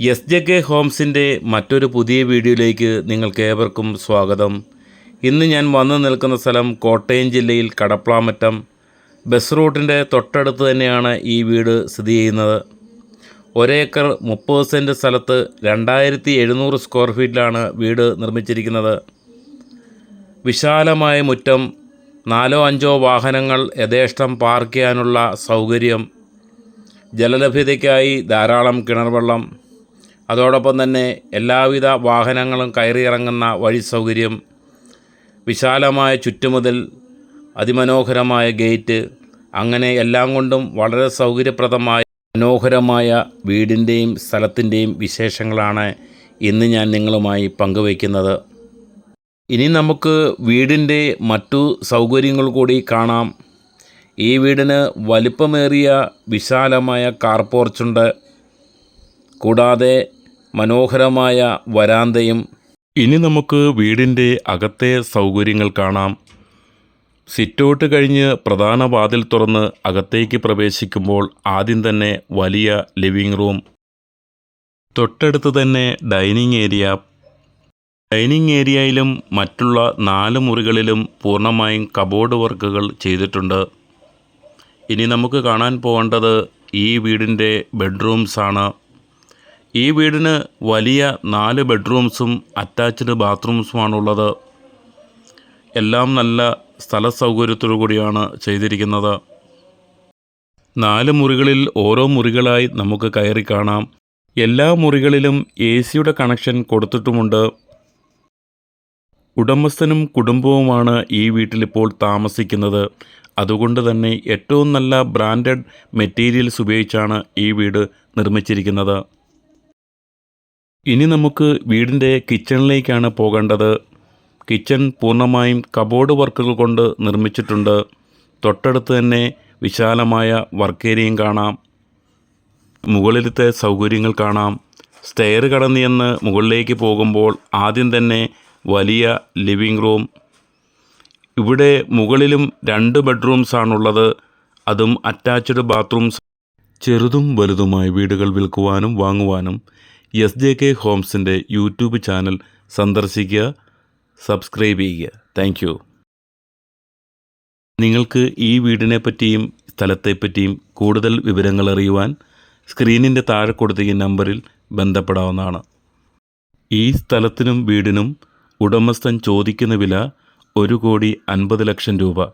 S J K ഹോംസിന്റെ മറ്റൊരു പുതിയ വീഡിയോയിലേക്ക് നിങ്ങൾക്ക് ഏവർക്കും സ്വാഗതം. ഇന്ന് ഞാൻ വന്നു നിൽക്കുന്ന സ്ഥലം കോട്ടയം ജില്ലയിൽ കടപ്ലാമറ്റം. ബസ് റൂട്ടിന്റെ തൊട്ടടുത്ത് തന്നെയാണ് ഈ വീട് സ്ഥിതി ചെയ്യുന്നത്. ഒരേക്കർ മുപ്പത് സെന്റ് സ്ഥലത്ത് രണ്ടായിരത്തി എഴുന്നൂറ് സ്ക്വയർ ഫീറ്റിലാണ് വീട് നിർമ്മിച്ചിരിക്കുന്നത്. വിശാലമായ മുറ്റം നാലോ അഞ്ചോ വാഹനങ്ങൾ യഥേഷ്ടം പാർക്ക് ചെയ്യാനുള്ള സൗകര്യം. ജലലഭ്യതയ്ക്കായി ധാരാളം കിണർ വെള്ളം അതോടൊപ്പം തന്നെ എല്ലാവിധ വാഹനങ്ങളും കയറിയിറങ്ങുന്ന വഴി സൗകര്യം വിശാലമായ ചുറ്റുമുതൽ അതിമനോഹരമായ ഗേറ്റ് അങ്ങനെ എല്ലാം കൊണ്ടും വളരെ സൗകര്യപ്രദമായ മനോഹരമായ വീടിന്റെയും സ്ഥലത്തിന്റെയും വിശേഷങ്ങളാണ് ഇന്ന് ഞാൻ നിങ്ങളുമായി പങ്കുവയ്ക്കുന്നത്. ഇനി നമുക്ക് വീടിന്റെ മറ്റു സൗകര്യങ്ങൾ കൂടി കാണാം. ഈ വീടിന് വലിപ്പമേറിയ വിശാലമായ കാർ പോർച്ചുണ്ട് കൂടാതെ മനോഹരമായ വരാന്തയും ഇനി നമുക്ക് വീടിന്റെ അകത്തെ സൗകര്യങ്ങൾ കാണാം. സിറ്റൗട്ട് കഴിഞ്ഞ് പ്രധാന വാതിൽ തുറന്ന് അകത്തേക്ക് പ്രവേശിക്കുമ്പോൾ ആദ്യം തന്നെ വലിയ ലിവിംഗ് റൂം തൊട്ടടുത്ത് തന്നെ ഡൈനിങ് ഏരിയ. ഡൈനിങ് ഏരിയയിലും മറ്റുള്ള നാല് മുറികളിലും പൂർണമായും കബോർഡ് വർക്കുകൾ ചെയ്തിട്ടുണ്ട്. ഇനി നമുക്ക് കാണാൻ പോകേണ്ടത് ഈ വീടിന്റെ ബെഡ്റൂംസാണ്. ഈ വീടിന് വലിയ നാല് ബെഡ്റൂംസും അറ്റാച്ച്ഡ് ബാത്റൂംസുമാണുള്ളത്. എല്ലാം നല്ല സ്ഥല സൗകര്യത്തോടു കൂടിയാണ് ചെയ്തിരിക്കുന്നത്. നാല് മുറികളിൽ ഓരോ മുറികളായി നമുക്ക് കയറി കാണാം. എല്ലാ മുറികളിലും എ സിയുടെ കണക്ഷൻ കൊടുത്തിട്ടുമുണ്ട്. ഉടമസ്ഥനും കുടുംബവുമാണ് ഈ വീട്ടിലിപ്പോൾ താമസിക്കുന്നത്. അതുകൊണ്ട് തന്നെ ഏറ്റവും നല്ല ബ്രാൻഡഡ് മെറ്റീരിയൽസ് ഉപയോഗിച്ചാണ് ഈ വീട് നിർമ്മിച്ചിരിക്കുന്നത്. ഇനി നമുക്ക് വീടിന്റെ കിച്ചണിലേക്കാണ് പോകേണ്ടത്. കിച്ചൺ പൂർണമായും കബോർഡ് വർക്കുകൾ കൊണ്ട് നിർമ്മിച്ചിട്ടുണ്ട്. തൊട്ടടുത്ത് തന്നെ വിശാലമായ വർക്ക് ഏരിയയും കാണാം. മുകളിലത്തെ സൗകര്യങ്ങൾ കാണാം. സ്റ്റെയർ കടന്നു ചെന്ന് മുകളിലേക്ക് പോകുമ്പോൾ ആദ്യം തന്നെ വലിയ ലിവിംഗ് റൂം. ഇവിടെ മുകളിലും രണ്ട് ബെഡ്റൂംസ് ഉള്ളത് അതും അറ്റാച്ച്ഡ് ബാത്റൂംസ്. ചെറുതും വലുതുമായ വീടുകൾ വിൽക്കുവാനും വാങ്ങുവാനും എസ് ജെ കെ ഹോംസിന്റെ യൂട്യൂബ് ചാനൽ സന്ദർശിക്കുക സബ്സ്ക്രൈബ് ചെയ്യുക. താങ്ക് നിങ്ങൾക്ക് ഈ വീടിനെ പറ്റിയും സ്ഥലത്തെപ്പറ്റിയും കൂടുതൽ വിവരങ്ങൾ അറിയുവാൻ സ്ക്രീനിന്റെ താഴെ കൊടുത്തിരിക്കുന്ന നമ്പറിൽ ബന്ധപ്പെടാവുന്നതാണ്. ഈ സ്ഥലത്തിനും വീടിനും ഉടമസ്ഥൻ ചോദിക്കുന്ന വില ഒരു കോടി അൻപത് ലക്ഷം രൂപ.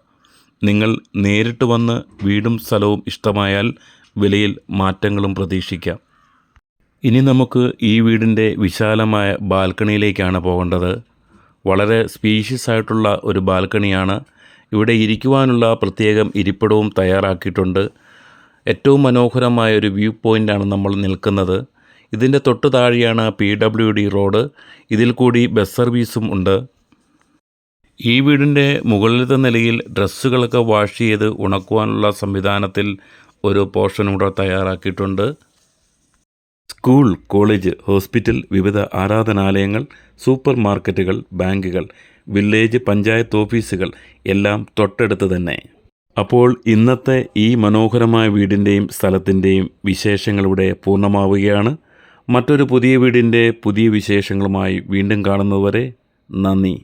നിങ്ങൾ നേരിട്ട് വന്ന് വീടും സ്ഥലവും ഇഷ്ടമായാൽ വിലയിൽ മാറ്റങ്ങളും പ്രതീക്ഷിക്കാം. ഇനി നമുക്ക് ഈ വീടിന്റെ വിശാലമായ ബാൽക്കണിയിലേക്കാണ് പോകേണ്ടത്. വളരെ സ്പീഷ്യസ് ആയിട്ടുള്ള ഒരു ബാൽക്കണിയാണ്. ഇവിടെ ഇരിക്കുവാനുള്ള പ്രത്യേകം ഇരിപ്പിടവും തയ്യാറാക്കിയിട്ടുണ്ട്. ഏറ്റവും മനോഹരമായ ഒരു വ്യൂ പോയിന്റാണ് നമ്മൾ നിൽക്കുന്നത്. ഇതിന്റെ തൊട്ട് താഴെയാണ് പി ഡബ്ല്യു ഡി റോഡ്. ഇതിൽ കൂടി ബസ് സർവീസും ഉണ്ട്. ഈ വീടിന്റെ മുകളിലത്തെ നിലയിൽ ഡ്രസ്സുകളൊക്കെ വാഷ് ചെയ്ത് ഉണക്കുവാനുള്ള സംവിധാനത്തിൽ ഒരു പോർഷൻ ഇവിടെ തയ്യാറാക്കിയിട്ടുണ്ട്. സ്കൂൾ കോളേജ് ഹോസ്പിറ്റൽ വിവിധ ആരാധനാലയങ്ങൾ സൂപ്പർ മാർക്കറ്റുകൾ ബാങ്കുകൾ വില്ലേജ് പഞ്ചായത്ത് ഓഫീസുകൾ എല്ലാം തൊട്ടടുത്ത് തന്നെ. അപ്പോൾ ഇന്നത്തെ ഈ മനോഹരമായ വീടിന്റെയും സ്ഥലത്തിന്റെയും വിശേഷങ്ങളിവിടെ പൂർണമാവുകയാണ്. മറ്റൊരു പുതിയ വീടിന്റെ പുതിയ വിശേഷങ്ങളുമായി വീണ്ടും കാണുന്നതുവരെ നന്ദി.